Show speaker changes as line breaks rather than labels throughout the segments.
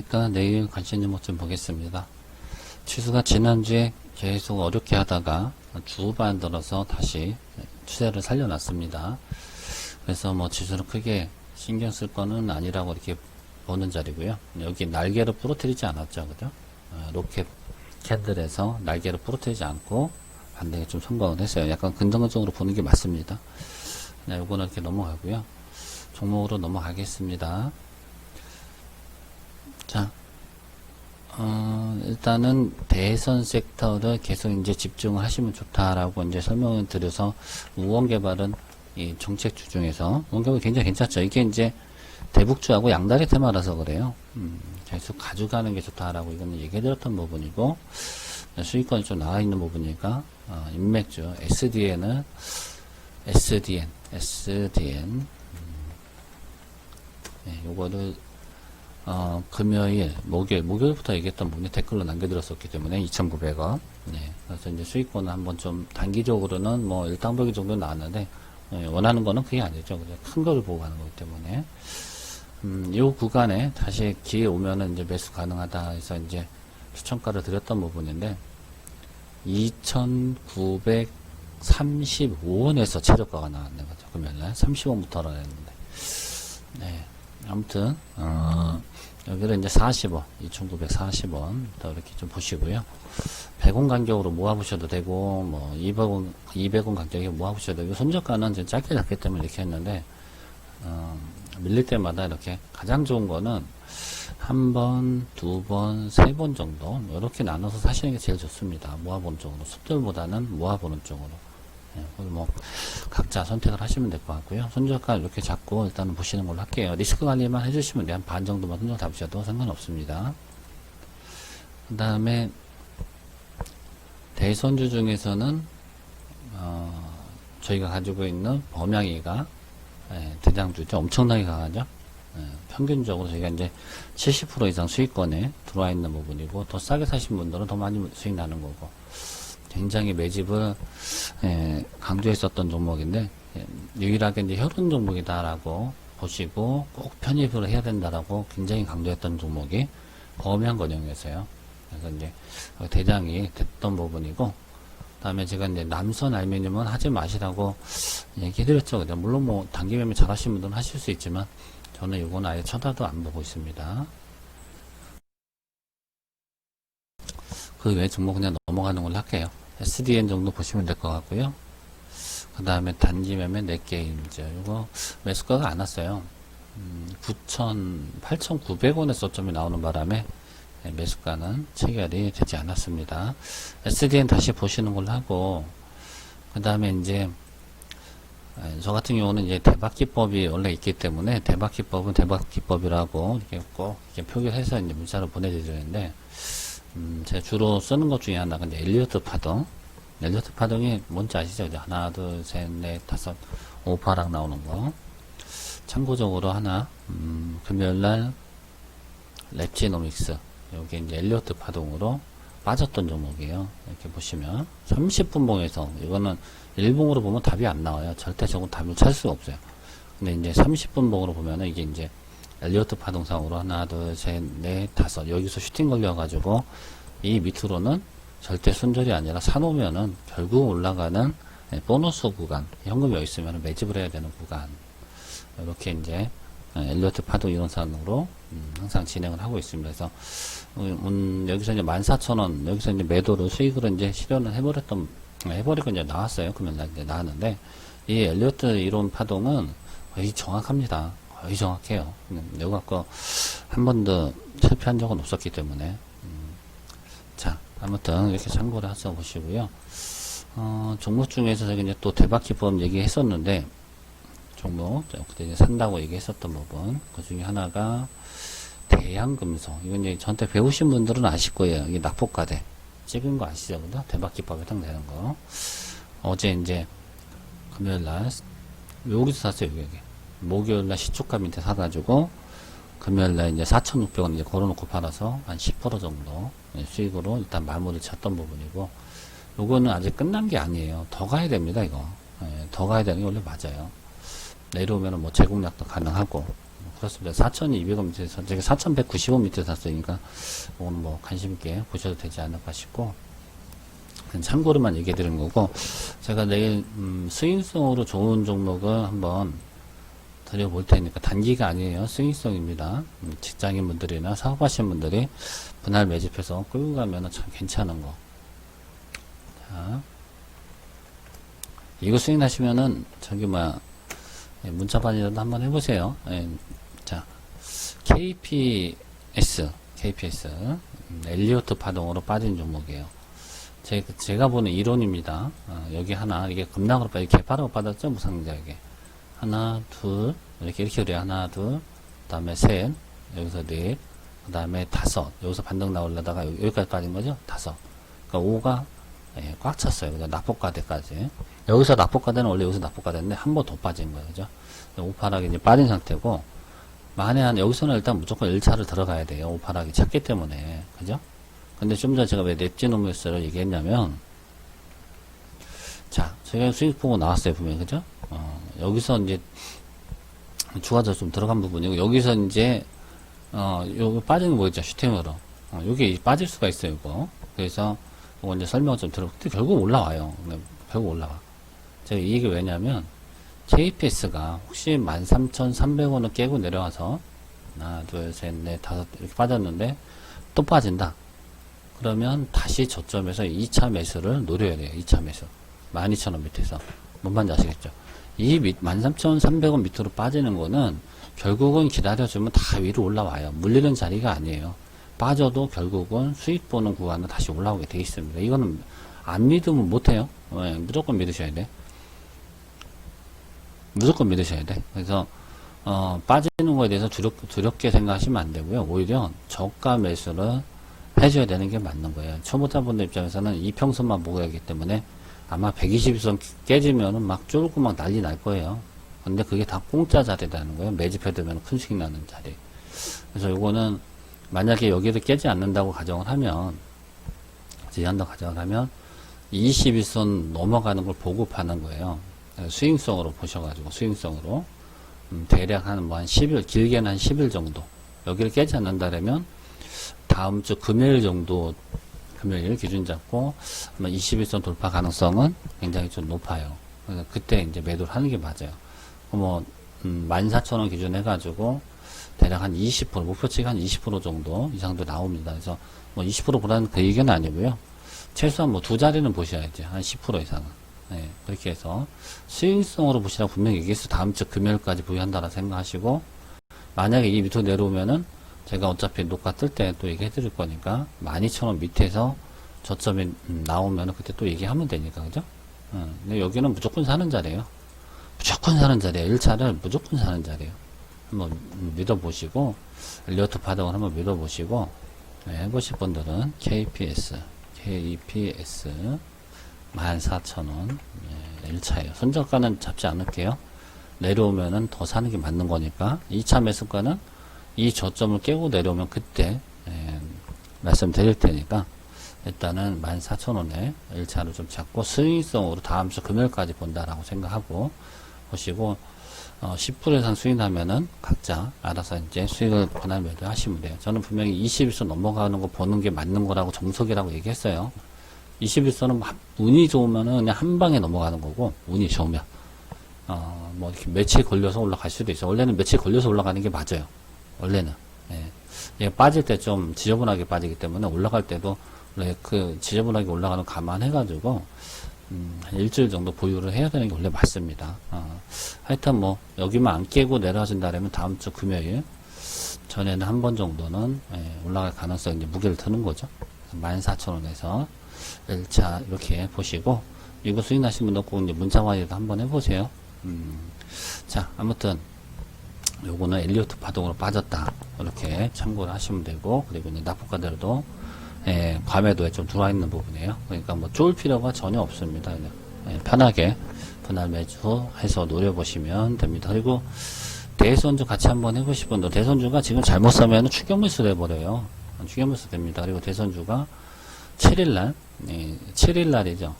있으니까 내일 관심 종목 좀 보겠습니다. 취수가 지난주에 계속 어렵게 하다가 주후반 들어서 다시 추세를 살려놨습니다. 그래서 뭐 지수를 크게 신경 쓸 거는 아니라고 이렇게 보는 자리고요. 여기 날개를 부러뜨리지 않았죠. 그죠? 어, 로켓 캔들에서 날개를 부러뜨리지 않고 반대에 좀 성공을 했어요. 약간 긍정적으로 보는 게 맞습니다. 네, 요거는 이렇게 넘어가고요. 종목으로 넘어가겠습니다. 자, 어, 일단은 대선 섹터를 계속 이제 집중을 하시면 좋다라고 이제 설명을 드려서 우원 개발은 이 정책 주 중에서 우원 개발 굉장히 괜찮죠. 이게 이제 대북주하고 양다리 테마라서 그래요. 음, 계속 가져가는 게 좋다라고 이거는 얘기해드렸던 부분이고 수익권이 좀 나와 있는 부분이니까 어, 인맥주 SDN은 SDN SDN 음, 네, 요거를 어, 금요일, 목요일, 목요일부터 얘기했던 분이 댓글로 남겨드렸었기 때문에 2,900원. 네. 그래서 이제 수익권은 한번 좀 단기적으로는 뭐 일당백이 정도 나왔는데, 예, 원하는 거는 그게 아니죠. 그냥 큰 거를 보고 가는 거기 때문에. 음, 요 구간에 다시 기회 오면은 이제 매수 가능하다 해서 이제 추천가를 드렸던 부분인데, 2,935원에서 최저가가 나왔네. 그죠. 금요일날 30원부터 알아냈는데. 네. 아무튼, 어, 여기를 이제 40원, 2,940원, 더 이렇게 좀 보시고요. 100원 간격으로 모아보셔도 되고, 뭐, 200원, 200원 간격에 모아보셔도 되고, 손절가는 이제 짧게 잡기 때문에 이렇게 했는데, 어, 밀릴 때마다 이렇게 가장 좋은 거는 한 번, 두 번, 세 번 정도, 이렇게 나눠서 사시는 게 제일 좋습니다. 모아보는 쪽으로. 숫들보다는 모아보는 쪽으로. 예, 그걸 뭐 각자 선택을 하시면 될 것 같고요. 손절가 이렇게 잡고 일단은 보시는 걸로 할게요. 리스크 관리만 해주시면 돼요. 한 반 정도만 손절 잡으셔도 상관없습니다. 그 다음에 대선주 중에서는 어, 저희가 가지고 있는 범양이가 예, 대장주죠. 엄청나게 강하죠. 예, 평균적으로 저희가 이제 70% 이상 수익권에 들어와 있는 부분이고 더 싸게 사신 분들은 더 많이 수익 나는 거고 굉장히 매집을 예, 강조했었던 종목인데 예, 유일하게 이제 혈흔 종목이다라고 보시고 꼭 편입을 해야 된다라고 굉장히 강조했던 종목이 범양 건영이었어요. 그래서 이제 대장이 됐던 부분이고 그다음에 제가 이제 남선 알미늄은 하지 마시라고 얘기해드렸죠. 물론 뭐 단기 매매 잘하시는 분들은 하실 수 있지만 저는 이건 아예 쳐다도 안 보고 있습니다. 그 외 종목 그냥 넘어가는 걸로 할게요. SDN 정도 보시면 될 것 같고요. 그 다음에 단기 매매 4게임 이제 이거 매수가가 안 왔어요. 음, 9,000, 8,900원의 저점이 나오는 바람에 네, 매수가는 체결이 되지 않았습니다. SDN 다시 보시는 걸로 하고 그 다음에 이제 에, 저 같은 경우는 이제 대박 기법이 원래 있기 때문에 대박 기법은 대박 기법이라고 이렇게 꼭 이렇게 표기해서 이제 문자로 보내드리는데 음, 제가 주로 쓰는 것 중에 하나가 이제 엘리어트 파동. 엘리어트 파동이 뭔지 아시죠? 이제 하나, 둘, 셋, 넷, 다섯, 오파락 나오는 거. 참고적으로 하나, 음, 금요일날 랩지노믹스. 여기 이제 엘리어트 파동으로 빠졌던 종목이에요. 이렇게 보시면. 30분 봉에서, 이거는 일봉으로 보면 답이 안 나와요. 절대적으로 답을 찾을 수가 없어요. 근데 이제 30분 봉으로 보면은 이게 이제 엘리어트 파동상으로 하나, 둘, 셋, 넷, 다섯. 여기서 슈팅 걸려가지고 이 밑으로는 절대 손절이 아니라 사놓으면은 결국 올라가는 예, 보너스 구간. 현금이 여기 있으면 매집을 해야 되는 구간. 이렇게 이제 예, 엘리어트 파동 이론상으로 음, 항상 진행을 하고 있습니다. 그래서 음, 여기서 이제 14,000원, 여기서 이제 매도를 수익을 이제 실현을 해버렸던, 해버리고 이제 나왔어요. 그러면 날 이제 나왔는데 이 엘리어트 이론 파동은 거의 정확합니다. 거의 정확해요. 음, 이거 갖고 한 번도 실패한 적은 없었기 때문에. 음, 자, 아무튼 이렇게 참고를 해서 보시고요. 어, 종목 중에서 저기 이제 또 대박 기법 얘기했었는데, 종목, 저 그때 이제 산다고 얘기했었던 부분, 그 중에 하나가 대양금속. 이건 이제 저한테 배우신 분들은 아실 거예요. 이게 낙폭과대. 찍은 거 아시죠? 그죠? 대박 기법에 해당되는 거. 어제 이제 금요일 날, 여기서 샀어요, 여기. 목요일날 시초가 밑에 사가지고 금요일날 이제 4,600원 이제 걸어놓고 팔아서 한 10% 정도 예, 수익으로 일단 마무리 쳤던 부분이고 요거는 아직 끝난 게 아니에요. 더 가야 됩니다, 이거. 예, 더 가야 되는 게 원래 맞아요. 내려오면은 뭐 제공약도 가능하고 그렇습니다. 4,200원 밑에서, 제가 4,195 밑에 샀으니까, 오늘 뭐, 관심 있게 보셔도 되지 않을까 싶고, 참고로만 얘기해 드리는 거고, 제가 내일, 음, 스윙성으로 좋은 종목을 한번 드려볼 테니까, 단기가 아니에요. 스윙성입니다. 음, 직장인 분들이나 사업하시는 분들이 분할 매집해서 끌고 가면 참 괜찮은 거. 자. 이거 스윙 하시면은, 저기, 뭐야, 예, 문자반이라도 한번 해보세요. 예, 자, KPS, KPS, 음, 엘리어트 파동으로 빠진 종목이에요. 제, 제가 보는 이론입니다. 어, 여기 하나, 이게 급락으로 빠지, 개파라고 빠졌죠? 무상자에게. 하나, 둘, 이렇게, 이렇게 그래요. 하나, 둘, 그 다음에 셋, 여기서 넷, 그 다음에 다섯, 여기서 반등 나오려다가 여기- 여기 까지 빠진 거죠? 다섯. 그러니까 5가 예, 꽉 찼어요. 그죠? 납폭과대까지. 여기서 납폭과대는 원래 여기서 납폭과대인데 한 번 더 빠진 거예요. 그죠? 오파락이 이제 빠진 상태고, 만에 한, 여기서는 일단 무조건 1차를 들어가야 돼요. 오파락이 작기 때문에. 그죠? 근데 좀 전에 제가 왜 넵지노무스를 얘기했냐면, 자, 제가 수익 보고 나왔어요. 분명히. 그죠? 어, 여기서 이제, 추가적으로 좀 들어간 부분이고, 여기서 이제, 어, 요거 빠지는 거 있죠. 슈팅으로. 어, 요게 빠질 수가 있어요. 이거. 그래서, 이거 이제 설명을 좀 들어. 근데 결국 올라와요. 네, 결국 올라와. 제가 이 얘기 왜냐면, KPS가 혹시 13,300원을 깨고 내려와서, 하나, 둘, 셋, 넷, 다섯, 이렇게 빠졌는데, 또 빠진다. 그러면 다시 저점에서 2차 매수를 노려야 돼요. 2차 매수. 12,000원 밑에서. 뭔 말인지 아시겠죠? 이 밑, 13,300원 밑으로 빠지는 거는 결국은 기다려주면 다 위로 올라와요. 물리는 자리가 아니에요. 빠져도 결국은 수익 보는 구간은 다시 올라오게 돼 있습니다. 이거는 안 믿으면 못해요. 예, 무조건 믿으셔야 돼. 무조건 믿으셔야 돼. 그래서 어, 빠지는 거에 대해서 두렵, 두렵게 생각하시면 안 되고요. 오히려 저가 매수를 해줘야 되는 게 맞는 거예요. 초보자분들 입장에서는 이평선만 보고 하기 때문에 아마 120선 깨지면은 막 쫄고 막 난리 날 거예요. 근데 그게 다 공짜 자리라는 거예요. 매집해두면 큰 수익 나는 자리. 그래서 요거는 만약에 여기를 깨지 않는다고 가정을 하면, 제한다 가정을 하면, 21선 넘어가는 걸 보고 파는 거예요. 수익성으로 보셔가지고, 수익성으로. 음, 대략 한, 뭐, 한 10일, 길게는 한 10일 정도. 여기를 깨지 않는다면, 다음 주 금요일 정도, 금요일 기준 잡고, 아마 21선 돌파 가능성은 굉장히 좀 높아요. 그때 이제 매도를 하는 게 맞아요. 뭐, 음, 14,000원 기준 해가지고, 대략 한 20%, 목표치가 한 20% 정도 이상도 나옵니다. 그래서 뭐 20% 보라는 그 얘기는 아니고요. 최소한 뭐 두 자리는 보셔야지. 한10% 이상은. 네, 그렇게 해서 수익성으로 보시라고 분명히 얘기해서 다음 주 금요일까지 보유한다라 생각하시고, 만약에 이 밑으로 내려오면은 제가 어차피 녹화 뜰 때 또 얘기해 드릴 거니까 12,000원 밑에서 저점이 음, 나오면은 그때 또 얘기하면 되니까, 그죠? 음, 근데 여기는 무조건 사는 자리예요. 무조건 사는 자리예요. 1차를 무조건 사는 자리예요. 한번 믿어보시고 엘리어트 파동을 한번 믿어보시고 네, 해보실 분들은 KPS KPS 14,000원 네, 1차예요. 손절가는 잡지 않을게요. 내려오면은 더 사는 게 맞는 거니까 2차 매수가는 이 저점을 깨고 내려오면 그때 예, 말씀드릴 테니까 일단은 14,000원에 1차를 좀 잡고 수익성으로 다음 주 금요일까지 본다라고 생각하고 보시고 어, 10% 이상 수익 나면은 각자 알아서 이제 수익을 분할 매도 하시면 돼요. 저는 분명히 21선 넘어가는 거 보는 게 맞는 거라고 정석이라고 얘기했어요. 21선은 운이 좋으면은 그냥 한 방에 넘어가는 거고, 운이 좋으면. 어, 뭐 이렇게 며칠 걸려서 올라갈 수도 있어요. 원래는 며칠 걸려서 올라가는 게 맞아요. 원래는. 예. 얘 빠질 때 좀 지저분하게 빠지기 때문에 올라갈 때도 원래 그 지저분하게 올라가는 거 감안해가지고, 음, 한 일주일 정도 보유를 해야 되는 게 원래 맞습니다. 어, 하여튼 뭐, 여기만 안 깨고 내려와준다면 다음 주 금요일 전에는 한 번 정도는 예, 올라갈 가능성이 이제 무게를 드는 거죠. 14,000원에서 1차 이렇게 보시고, 이거 수익 나신 분도 꼭 이제 문자와이도 한번 해보세요. 음, 자, 아무튼, 요거는 엘리어트 파동으로 빠졌다. 이렇게 참고를 하시면 되고, 그리고 이제 납부가대로도 예, 과매도에 좀 들어와 있는 부분이에요. 그러니까 뭐 쫄 필요가 전혀 없습니다. 그냥 예, 편하게 분할 매주해서 노려보시면 됩니다. 그리고 대선주 같이 한번 해보실 분들 대선주가 지금 잘못 사면 추경매수 돼버려요. 추경매수 됩니다. 그리고 대선주가 7일날 예, 7일날이죠.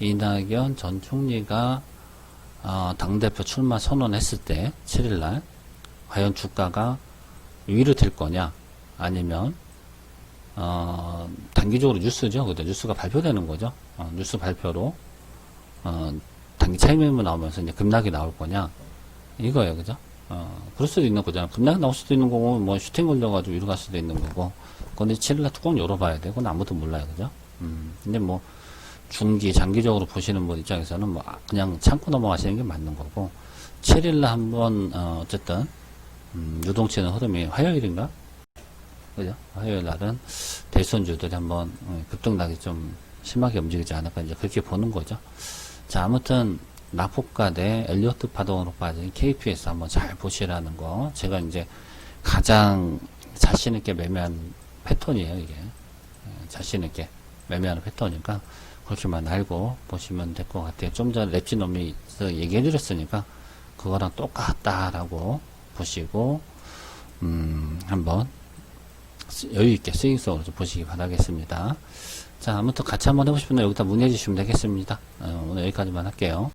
이낙연 전 총리가 어, 당대표 출마 선언했을 때 7일날 과연 주가가 위로 될 거냐, 아니면, 어, 단기적으로 뉴스죠. 그죠? 뉴스가 발표되는 거죠. 어, 뉴스 발표로, 어, 단기 차익 매물 나오면서 이제 급락이 나올 거냐, 이거예요. 그죠? 어, 그럴 수도 있는 거잖아. 급락이 나올 수도 있는 거고, 뭐, 슈팅 걸려가지고 위로 갈 수도 있는 거고, 근데 7일날 뚜껑 열어봐야 되고, 그건 아무도 몰라요. 그죠? 음, 근데 뭐, 중기, 장기적으로 보시는 분 입장에서는 뭐, 아, 그냥 참고 넘어가시는 게 맞는 거고, 7일날 한번, 어, 어쨌든, 음, 유동치는 흐름이 화요일인가? 그죠? 화요일 날은 대선주들이 한번 어, 급등락이 좀 심하게 움직이지 않을까 이제 그렇게 보는 거죠. 자, 아무튼 낙폭가 대 엘리어트 파동으로 빠진 KPS 한번 잘 보시라는 거. 제가 이제 가장 자신있게 매매한 패턴이에요, 이게. 예, 자신있게 매매하는 패턴이니까 그렇게만 알고 보시면 될 것 같아요. 좀 전에 랩지놈이 얘기해 드렸으니까 그거랑 똑같다라고 보시고, 음, 한번 여유있게 수익성으로 좀 보시기 바라겠습니다. 자, 아무튼 같이 한번 해보시면 여기다 문의해 주시면 되겠습니다. 어, 오늘 여기까지만 할게요.